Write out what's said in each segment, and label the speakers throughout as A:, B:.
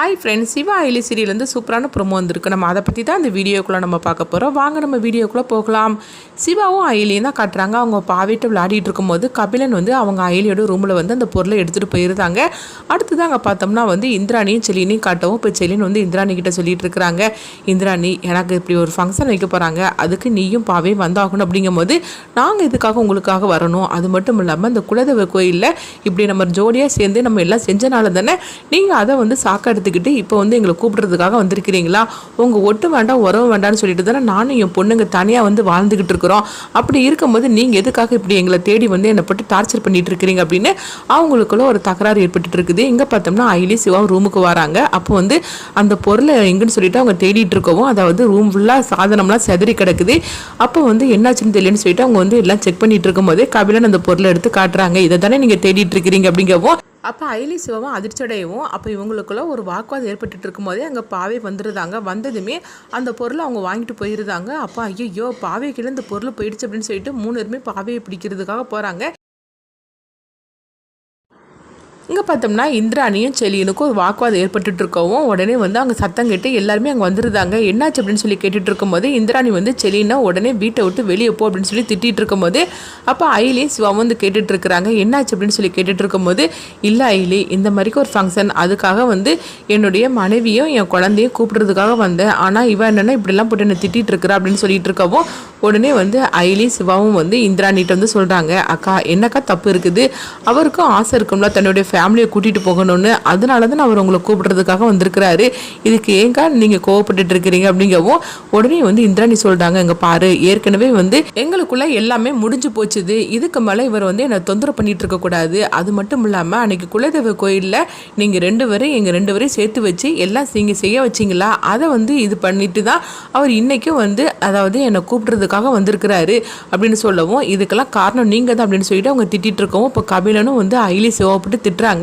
A: Hi friends Siva ஐலி சீரியல்லேருந்து சூப்பரான ப்ரோமோ வந்திருக்கு. நம்ம அதை பற்றி தான் இந்த வீடியோக்குள்ளே நம்ம பார்க்க போகிறோம் வாங்க நம்ம வீடியோக்குள்ளே போகலாம். சிவாவும் அயலியும் தான் காட்டுறாங்க. அவங்க பாவிட்டு விளையாடிட்டு இருக்கும்போது கபிலன் வந்து அவங்க அயலியோட ரூமில் வந்து அந்த பொருளை எடுத்துகிட்டு போயிருந்தாங்க. அடுத்தது அங்கே பார்த்தோம்னா வந்து இந்திராணியும் செலினையும் காட்டவும் இப்போ செலின் வந்து இந்திராணி கிட்ட சொல்லிட்டு இருக்கிறாங்க. இந்திராணி எனக்கு இப்படி ஒரு ஃபங்க்ஷன் வைக்க போகிறாங்க அதுக்கு நீயும் பாவே வந்தாகணும் அப்படிங்கும்போது நாங்கள் இதுக்காக உங்களுக்காக வரணும்? அது மட்டும் இல்லாமல் இந்த குலதெய்வ கோயிலில் இப்படி நம்ம ஜோடியாக சேர்ந்து நம்ம எல்லாம் செஞ்சனால தானே நீங்கள் அதை வந்து சாக்க எடுத்துக்கிட்டு இப்போ வந்து எங்களை கூப்பிடுறதுக்காக வந்திருக்கிறீங்களா? உங்கள் ஒட்டு வேண்டாம் உறவு வேண்டாம்னு சொல்லிட்டு தானே நானும் என் பொண்ணுங்க தனியாக வந்து வாழ்ந்துக்கிட்டு இருக்கிறோம். அப்படி இருக்கும்போது நீங்கள் எதுக்காக இப்படி எங்களை தேடி வந்து என்னை போட்டு டார்ச்சர் பண்ணிட்டு இருக்கிறீங்க அப்படின்னு அவங்களுக்குள்ள ஒரு தகராறு ஏற்பட்டுட்டு இருக்குது. இங்கே பார்த்தோம்னா ஐலி சிவா ரூமுக்கு வராங்க. அப்போ வந்து அந்த பொருளை எங்கன்னு சொல்லிட்டு அவங்க தேடிட்டு இருக்கவும் அதாவது ரூம் ஃபுல்லாக சாதனம்லாம் செதறி கிடக்குது. அப்போ வந்து என்னாச்சுன்னு தெரியலன்னு சொல்லிட்டு அவங்க வந்து எல்லாம் செக் பண்ணிட்டு இருக்கும்போது கபிலன் அந்த பொருளை எடுத்து காட்டுறாங்க. இதை தானே நீங்கள் தேடிட்டு இருக்கிறீங்க அப்படிங்கவும் அப்போ ஐலி சிவமும் அதிர்ச்சடையவும் அப்போ இவங்களுக்குள்ள ஒரு வாக்குவாதம் ஏற்பட்டுட்டு இருக்கும்போதே அங்கே பாவை வந்துருந்தாங்க வந்ததுமே அந்த பொருளை அவங்க வாங்கிட்டு போயிருந்தாங்க அப்போ ஐயோ பாவை கீழே இந்த பொருள் போயிடுச்சு அப்படின்னு சொல்லிட்டு மூணு பேருமே பாவையை பிடிக்கிறதுக்காக போகிறாங்க இங்கே பார்த்தோம்னா இந்திராணியும் செலியனுக்கும் ஒரு வாக்குவாதம் ஏற்பட்டு இருக்கவும் உடனே வந்து அங்கே சத்தம் கேட்டு எல்லாருமே அங்கே வந்துருந்தாங்க. என்னாச்சு அப்படின்னு சொல்லி கேட்டுட்டு இருக்கும்போது இந்திராணி வந்து செலினா உடனே வீட்டை விட்டு வெளியே போ அப்படின்னு சொல்லி திட்டிட்டு இருக்கும்போது அப்போ ஐலியும் சிவாவும் வந்து கேட்டுட்டு இருக்கிறாங்க. என்னாச்சு அப்படின்னு சொல்லி கேட்டுட்டு இருக்கும்போது இல்லை ஐலி இந்த மாதிரிக்கு ஒரு ஃபங்க்ஷன் அதுக்காக வந்து என்னுடைய மனைவியும் என் குழந்தையும் கூப்பிடுறதுக்காக வந்தேன். ஆனால் இவன் என்னென்னா இப்படிலாம் போட்டு என்னை திட்டிகிட்டு இருக்கிறா அப்படின்னு சொல்லிட்டு இருக்கவும் உடனே வந்து ஐலி சிவாவும் வந்து இந்திராணிகிட்ட வந்து சொல்கிறாங்க அக்கா என்னக்கா தப்பு இருக்குது? அவருக்கும் ஆசை இருக்கும்ல தன்னுடைய ஃபேமிலி ஃபேமிலியை கூட்டிகிட்டு போகணும்னு அதனால தான் அவர் உங்களை கூப்பிடுறதுக்காக வந்திருக்கிறாரு. இதுக்கு ஏங்கா நீங்கள் கோவப்பட்டுட்டு இருக்கிறீங்க அப்படிங்கவும் உடனே வந்து இந்திராணி சொல்கிறாங்க இங்கே பாரு ஏற்கனவே வந்து எங்களுக்குள்ளே எல்லாமே முடிஞ்சு போச்சுது. இதுக்கு மேலே இவர் வந்து என்னை தொந்தரவு பண்ணிட்டு இருக்கக்கூடாது அது மட்டும் இல்லாமல் அன்னைக்கு குலதெய்வ கோயிலில் நீங்கள் ரெண்டு பேரும் எங்கள் ரெண்டு பேரையும் சேர்த்து வச்சு எல்லாம் நீங்கள் செய்ய வச்சிங்களா? அதை வந்து இது பண்ணிட்டு தான் அவர் இன்றைக்கும் வந்து அதாவது என்னை கூப்பிடுறதுக்காக வந்திருக்கிறாரு. அப்படின்னு சொல்லவும் இதுக்கெல்லாம் காரணம் நீங்கள் தான் அப்படின்னு சொல்லிட்டு அவங்க திட்டிட்டு இருக்கவும் இப்போ கபிலனும் வந்து அயிலி சிவப்பட்டு திட்டுறாங்க.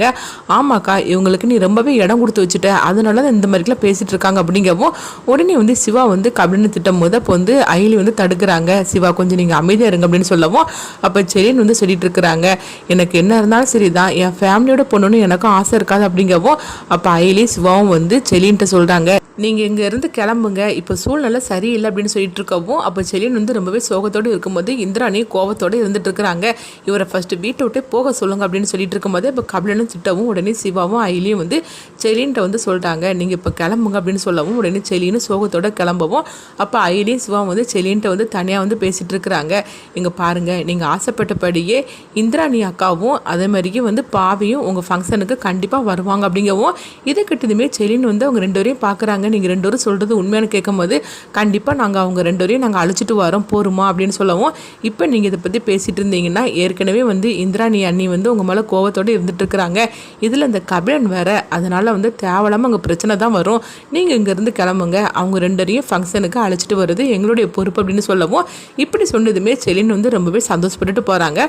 A: ஆமாக்கா இவங்களுக்கு நீ ரொம்பவே இடம் கொடுத்து வச்சுட்ட. அதனால தான் இந்த மாதிரிலாம் பேசிட்டு இருக்காங்க அப்படிங்கவும் உடனே வந்து சிவா வந்து கபிலனை திட்டம் போது அப்போ வந்து அயலி வந்து தடுக்கிறாங்க. சிவா கொஞ்சம் நீங்கள் அமைதியாக இருங்க அப்படின்னு சொல்லவும் அப்போ செலின் வந்து சொல்லிட்டு இருக்கிறாங்க. எனக்கு என்ன இருந்தாலும் சரி தான் என் ஃபேமிலியோட பொண்ணுன்னு எனக்கும் ஆசை இருக்காது அப்படிங்கவும் அப்போ அயலி சிவாவும் வந்து செலின்ட்ட சொல்கிறாங்க நீங்கள் இங்கேருந்து கிளம்புங்க. இப்போ சூழ்நிலை சரியில்லை அப்படின்னு சொல்லிட்டு இருக்கவும் அப்போ செலின் வந்து ரொம்பவே சோகத்தோடு இருக்கும்போது இந்திராணி கோபத்தோடு இருந்துட்டு இருக்கிறாங்க. இவரை ஃபஸ்ட்டு வீட்டை விட்டு போக சொல்லுங்க அப்படின்னு சொல்லிட்டு இருக்கும்போது இப்போ கபிலனும் திட்டவும் உடனே சிவாவும் ஐலியும் வந்து செலின்ட்ட வந்து சொல்லிட்டாங்க நீங்கள் இப்போ கிளம்புங்க அப்படின்னு சொல்லவும் உடனே செலின்னு சோகத்தோட கிளம்பவும் அப்போ ஐலியும் சிவாவும் வந்து செலின்ட்ட வந்து தனியாக வந்து பேசிகிட்டு இருக்கிறாங்க. இங்கே பாருங்கள் நீங்கள் ஆசைப்பட்டபடியே இந்திராணி அக்காவும் அதே மாதிரியே வந்து பாவியும் உங்கள் ஃபங்க்ஷனுக்கு கண்டிப்பாக வருவாங்க அப்படிங்கவும் இதை கிட்டதுமே செலின் வந்து அவங்க ரெண்டு வரையும் பார்க்குறாங்க நீங்கள் ரெண்டு வரும் சொல்கிறது உண்மையான கேட்கும்போது கண்டிப்பாக நாங்கள் அவங்க ரெண்டு வரையும் நாங்கள் அழைச்சிட்டு வரோம் போருமா அப்படின்னு சொல்லவும் இப்போ நீங்கள் இதை பற்றி பேசிகிட்டு இருந்தீங்கன்னா ஏற்கனவே வந்து இந்திராணி அண்ணி வந்து உங்கள் மேலே கோவத்தோடு இருந்துட்டு இருக்கிறாங்க. இதில் இந்த கபிலன் வேற அதனால் வந்து தேவலாமல் அங்கே பிரச்சனை தான் வரும். நீங்கள் இங்கேருந்து கிளம்புங்க. அவங்க ரெண்டரையும் ஃபங்க்ஷனுக்கு அழைச்சிட்டு வருது. எங்களுடைய பொறுப்பு அப்படின்னு சொல்லவும் இப்படி சொன்னதுமே செலின் வந்து ரொம்பவே சந்தோஷப்பட்டுட்டு போகிறாங்க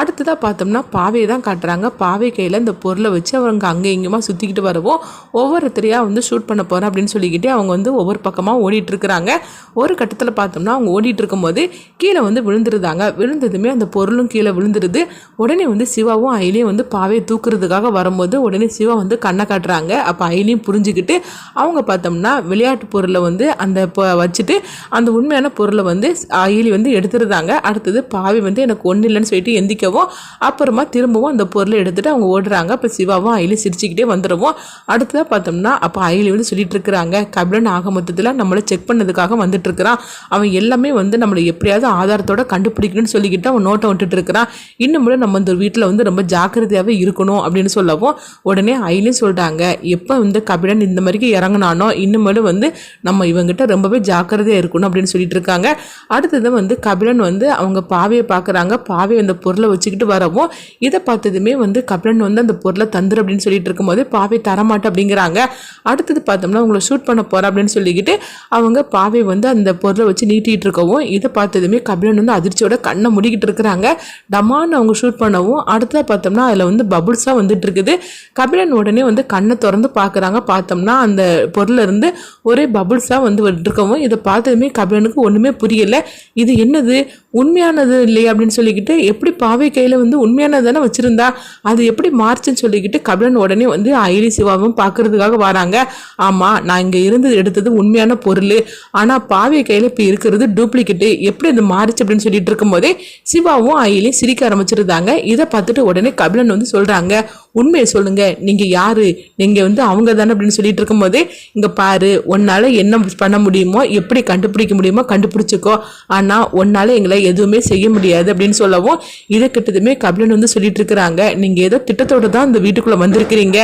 A: அடுத்ததாக பார்த்தோம்னா பாவையை தான் காட்டுறாங்க. பாவை கையில் இந்த பொருளை வச்சு அவங்க அங்கே இங்கேயுமா சுற்றிக்கிட்டு வரவும் ஒவ்வொருத்தரையாக வந்து ஷூட் பண்ண போகிறேன் அப்படின்னு சொல்லிக்கிட்டு அவங்க வந்து ஒவ்வொரு பக்கமாக ஓடிட்டுருக்குறாங்க ஒரு கட்டத்தில் பார்த்தோம்னா அவங்க ஓடிட்டு இருக்கும்போது கீழே வந்து விழுந்துருதாங்க. விழுந்ததுமே அந்த பொருளும் கீழே விழுந்துருது. உடனே வந்து சிவாவும் அயிலையும் வந்து பாவையை தூக்குறதுக்காக வரும்போது உடனே சிவா வந்து கண்ணை காட்டுறாங்க. அப்போ ஐலியும் புரிஞ்சுக்கிட்டு அவங்க பார்த்தோம்னா விளையாட்டு பொருளை வந்து அந்த வச்சுட்டு அந்த உண்மையான பொருளை வந்து ஐலி வந்து எடுத்துருந்தாங்க அடுத்தது பாவி வந்து எனக்கு ஒன்றும் இல்லைன்னு சொல்லிட்டு எந்திக்கவும் அப்புறமா திரும்பவும் அந்த பொருளை எடுத்துகிட்டு அவங்க ஓடுறாங்க. அப்போ சிவாவும் ஐலி சிரிச்சுக்கிட்டே வந்துடுவோம் அடுத்ததாக பார்த்தோம்னா அப்போ ஐலி வந்து சொல்லிட்டு இருக்கிறாங்க கபிலன் ஆக மொத்தத்தில் நம்மளை செக் பண்ணதுக்காக வந்துட்டு இருக்கிறான். அவன் எல்லாமே வந்து நம்மளை எப்படியாவது ஆதாரத்தோட கண்டுபிடிக்கணும்னு சொல்லிக்கிட்டு அவன் நோட்டை விட்டுட்டு இருக்கிறான். இன்னும் நம்ம இந்த வீட்டில் வந்து ரொம்ப ஜாக்கிரதையாகவே இருக்கணும் அப்படின்னு சொல்லவும் உடனே ஐலியும் சொல்கிறாங்க எப்போ வந்து கபிலன் இந்த மாதிரிக்கு இறங்குனானோ இன்னுமேலும் வந்து நம்ம இவங்ககிட்ட ரொம்பவே ஜாக்கிரதையாக இருக்கணும் அப்படின்னு சொல்லிட்டு இருக்காங்க. அடுத்தது வந்து கபிலன் வந்து அவங்க பாவையை பார்க்குறாங்க பாவை அந்த பொருளை வச்சுக்கிட்டு வரவும் இதை பார்த்ததுமே வந்து கபிலன் வந்து அந்த பொருளை தந்துரு அப்படின்னு சொல்லிட்டு இருக்கும்போது பாவை தரமாட்டேன் அப்படிங்கிறாங்க. அடுத்தது பார்த்தோம்னா அவங்கள ஷூட் பண்ண போகிறேன் அப்படின்னு சொல்லிக்கிட்டு அவங்க பாவை வந்து அந்த பொருளை வச்சு நீட்டிகிட்டு இருக்கவும் இதை பார்த்ததுமே கபிலன் வந்து அதிர்ச்சியோட கண்ணை முடிக்கிட்டு இருக்கிறாங்க. டமான்னு அவங்க ஷூட் பண்ணவும் அடுத்ததாக பார்த்தோம்னா அதில் வந்து பபுள்ஸாக வந்து வந்துட்டு இருக்குது கபிலன் உடனே வந்து கண்ணை திறந்து பார்க்குறாங்க. பார்த்தோம்னா அந்த பொருள்ல இருந்து ஒரே பபுள்ஸாக வந்து இருக்கவும் இதை பார்த்ததுமே கபிலனுக்கு ஒன்றுமே புரியலை. இது என்னது? உண்மையானது இல்லையா அப்படின்னு சொல்லிக்கிட்டு எப்படி பாவை கையில் வந்து உண்மையானது தானே வச்சுருந்தா? அது எப்படி மார்ச்சுன்னு சொல்லிக்கிட்டு கபிலன் உடனே வந்து ஐரி சிவாவும் பார்க்கறதுக்காக வராங்க. ஆமாம் நான் இங்கே இருந்து எடுத்தது உண்மையான பொருள். ஆனால் பாவை கையில் இப்போ இருக்கிறது டூப்ளிகேட்டு எப்படி அது மாறிச்சு அப்படின்னு சொல்லிட்டு இருக்கும்போதே சிவாவும் ஐலியும் சிரிக்க ஆரம்பிச்சிருந்தாங்க. இதை பார்த்துட்டு உடனே கபிலன் வந்து சொல்கிறாங்க உண்மையை சொல்லுங்க. நீங்கள் யாரு? நீங்கள் வந்து அவங்க தானே அப்படின்னு சொல்லிட்டு இருக்கும்போதே இங்கே பாரு உன்னால் என்ன பண்ண முடியுமோ எப்படி கண்டுபிடிக்க முடியுமோ கண்டுபிடிச்சிக்கோ. ஆனால் உன்னால் எங்களை எதுவுமே செய்ய முடியாது அப்படின்னு சொல்லவும் இதை கிட்டதுமே கபிலன் வந்து சொல்லிட்டு இருக்கிறாங்க. நீங்கள் ஏதோ திட்டத்தோட தான் இந்த வீட்டுக்குள்ளே வந்திருக்கிறீங்க.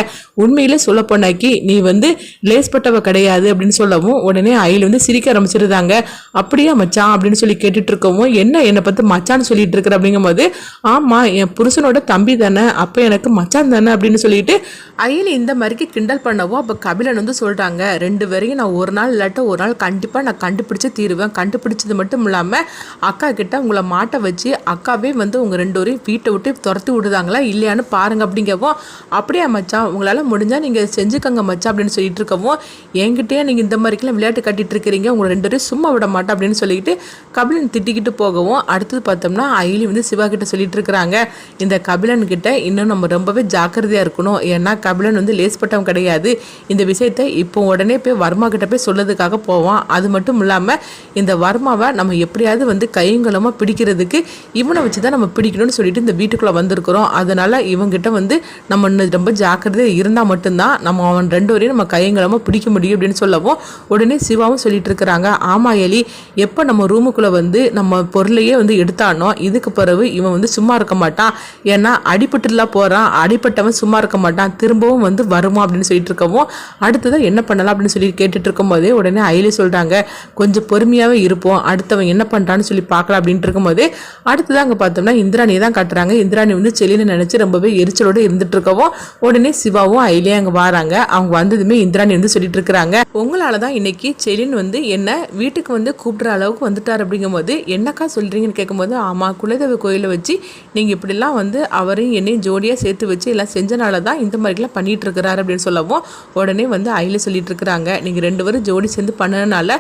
A: உண்மையில சொல்ல போனாக்கி நீ வந்து லேஸ்பட்டவ கிடையாது அப்படின்னு சொல்லவும் உடனே அயில் வந்து சிரிக்க ஆரம்பிச்சிருந்தாங்க. அப்படியா மச்சான் அப்படின்னு சொல்லி கேட்டுட்டு இருக்கவும் என்ன என்னை பார்த்து மச்சான்னு சொல்லிட்டு இருக்கிற? அப்படிங்கும்போது ஆமாம் என் புருஷனோட தம்பி தானே அப்போ எனக்கு மச்சான் தானே அப்படின்னு சொல்லிட்டு அயலி இந்த மாதிரிக்கு கிண்டல் பண்ணவும் அப்போ கபிலன் வந்து சொல்கிறாங்க ரெண்டு வரையும் நான் ஒரு நாள் இல்லாட்ட ஒரு நாள் கண்டிப்பாக நான் கண்டுபிடிச்சி தீருவேன். கண்டுபிடிச்சது மட்டும் இல்லாமல் அக்கா கிட்ட உங்களை மாட்ட வச்சு அக்காவே வந்து உங்கள் ரெண்டு வரையும் வீட்டை விட்டு துரத்தி விடுதாங்களா இல்லையான்னு பாருங்க அப்படிங்கவும் அப்படியே மச்சான் உங்களால் முடிஞ்சால் நீங்கள் செஞ்சுக்கங்க மச்சான் அப்படின்னு சொல்லிட்டு இருக்கவும் என்கிட்டயே நீங்கள் இந்த மாதிரிக்கெல்லாம் விளையாட்டு கட்டிட்டு இருக்கிறீங்க உங்களை ரெண்டு பேரும் சும்மா விட மாட்டேன் அப்படின்னு சொல்லிட்டு கபிலன் திட்டிக்கிட்டு போகவும் அடுத்தது பார்த்தோம்னா அயலி வந்து சிவா கிட்ட சொல்லிட்டு இருக்கிறாங்க இந்த கபிலன் கிட்ட இன்னும் நம்ம ரொம்பவே ஜா ஜாக்கிரதையாக இருக்கணும். ஏன்னா கபிலன் வந்து லேஸ்பட்டவன் கிடையாது. இந்த விஷயத்தை இப்போ உடனே போய் வர்மா கிட்ட போய் சொல்லதுக்காக போவான். அது மட்டும் இல்லாமல் இந்த வர்மாவை நம்ம எப்படியாவது வந்து கையங்கலமாக பிடிக்கிறதுக்கு இவனை வச்சு தான் நம்ம பிடிக்கணும்னு சொல்லிட்டு இந்த வீட்டுக்குள்ளே வந்திருக்கிறோம். அதனால் இவங்கிட்ட வந்து நம்ம ரொம்ப ஜாக்கிரதையாக இருந்தால் மட்டும்தான் நம்ம அவன் ரெண்டு வரையும் நம்ம கையங்கலமாக பிடிக்க முடியும் அப்படின்னு சொல்லவும் உடனே சிவாவும் சொல்லிட்டு இருக்கிறாங்க. ஆமா எலி எப்போ நம்ம ரூமுக்குள்ளே வந்து நம்ம பொருளையே வந்து எடுத்தானோ இதுக்கு பிறகு இவன் வந்து சும்மா இருக்க மாட்டான். ஏன்னா அடிபட்டுலாம் போகிறான் அடிப்பட்டவன் சும்மா இருக்க மாட்டான். திரும்பவும் வந்து வருமா அப்படின்னு சொல்லிட்டு இருக்கவும் அடுத்ததான் என்ன பண்ணலாம் அப்படின்னு சொல்லி கேட்டுட்டு இருக்கும்போதே உடனே அயலி சொல்கிறாங்க கொஞ்சம் பொறுமையாகவே இருப்போம். அடுத்தவன் என்ன பண்ணுறான்னு சொல்லி பார்க்கலாம் அப்படின்ட்டு இருக்கும்போதே அடுத்ததான் அங்கே பார்த்தோம்னா இந்திராணி தான் கட்டுறாங்க. இந்திராணி வந்து செலின்னு நினச்சி ரொம்பவே எரிச்சலோடு இருந்துட்டு இருக்கவும் உடனே சிவாவும் அயலியும் அங்கே வராங்க. அவங்க வந்ததுமே இந்திராணி வந்து சொல்லிட்டு இருக்கிறாங்க உங்களால தான் இன்னைக்கு செலின் வந்து என்ன வீட்டுக்கு வந்து கூப்பிடுற அளவுக்கு வந்துட்டார் அப்படிங்கும்போது என்னக்கா சொல்கிறீங்கன்னு கேட்கும்போது ஆமாம் குலதெய்வ கோயிலை வச்சு நீங்கள் இப்படிலாம் வந்து அவரையும் என்னையும் ஜோடியாக சேர்த்து வச்சு எல்லாம் செஞ்சனால தான் இந்த மாதிரிலாம் பண்ணிட்டு இருக்கிறாரு அப்படின்னு சொல்லவும் உடனே வந்து அயில சொல்லிட்டு இருக்கிறாங்க நீங்கள் ரெண்டு பேரும் ஜோடி சேர்ந்து பண்ணனால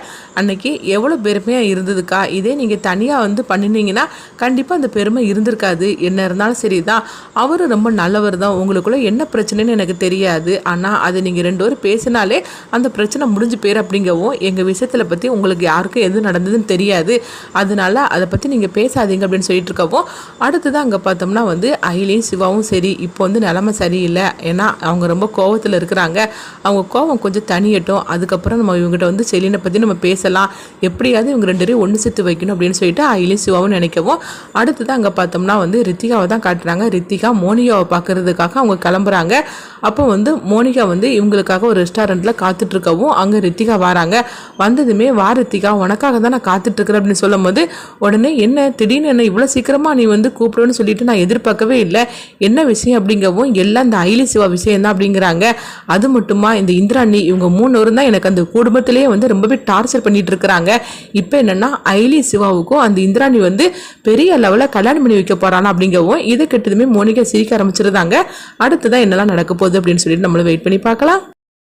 A: அன்னைக்கு எவ்வளோ பெருமையாக இருந்ததுக்கா? இதே நீங்கள் தனியாக வந்து பண்ணினீங்கன்னா கண்டிப்பாக அந்த பெருமை இருந்திருக்காது. என்ன இருந்தாலும் சரி தான் அவரும் ரொம்ப நல்லவர் தான். உங்களுக்குள்ள என்ன பிரச்சனைன்னு எனக்கு தெரியாது. ஆனால் அது நீங்கள் ரெண்டு பேரும் பேசினாலே அந்த பிரச்சனை முடிஞ்சு போயிரு அப்படிங்கவும் எங்கள் விஷயத்தில் பற்றி உங்களுக்கு யாருக்கும் எது நடந்ததுன்னு தெரியாது. அதனால அதை பற்றி நீங்கள் பேசாதீங்க அப்படின்னு சொல்லிட்டு இருக்கவும் அடுத்ததான் அங்கே பார்த்தோம்னா வந்து அயிலையும் சிவாவும் சரி. இப்போ வந்து நிலமை சரியில்லை. ஏன்னா அவங்க ரொம்ப கோவத்தில் இருக்கிறாங்க. அவங்க கோவம் கொஞ்சம் தனியட்டும் அதுக்கப்புறம் நம்ம இவங்ககிட்ட வந்து செலினை பற்றி நம்ம பேசலாம். எப்படியாவது இவங்க ரெண்டு பேரும் ஒன்று சேர்த்து வைக்கணும் அப்படின்னு சொல்லிட்டு அயிலையும் சிவாவும் நினைக்கவும். அடுத்ததான் அங்கே பார்த்தோம்னா வந்து ரித்திகாவை தான் காட்டுறாங்க. ரித்திகா மோனிகாவை பார்க்கறதுக்காக அவங்க கிளம்புறாங்க. அப்போ வந்து மோனிகா வந்து இவங்களுக்காக ஒரு ரெஸ்டாரண்ட்டில் காத்துட்ருக்கவும் அங்கே ரித்திகா வராங்க. வந்ததுமே வா ரித்திகா உனக்காக தான் நான் காத்துட்ருக்குறேன் அப்படின்னு சொல்லும் போது உடனே என்ன? திடீர்னு என்ன இவ்வளோ சீக்கிரமாக நீ வந்து கூப்பிடுன்னு சொல்லிட்டு நான் எதிர்பார்க்கவே இல்லை. என்ன விஷயம்? அப்படிங்கவும் எல்லாம் இந்த ஐலி சிவா விஷயம் தான் அப்படிங்கிறாங்க. அது மட்டுமா இந்த இந்திராணி இவங்க மூணு தான் எனக்கு அந்த குடும்பத்திலேயே வந்து ரொம்பவே டார்ச்சர் பண்ணிட்டு இருக்கிறாங்க. இப்போ என்னன்னா ஐலி சிவாவுக்கும் அந்த இந்திராணி வந்து பெரிய லெவலில் கல்யாணம் பண்ணி வைக்க போறானா அப்படிங்கவும் இதை கெட்டதுமே மோனிகா சிரிக்க ஆரம்பிச்சிருந்தாங்க. அடுத்ததான் என்னெல்லாம் நடக்க போகுது அப்படின்னு சொல்லிட்டு நம்மள வெயிட் பண்ணி பார்க்கலாம்.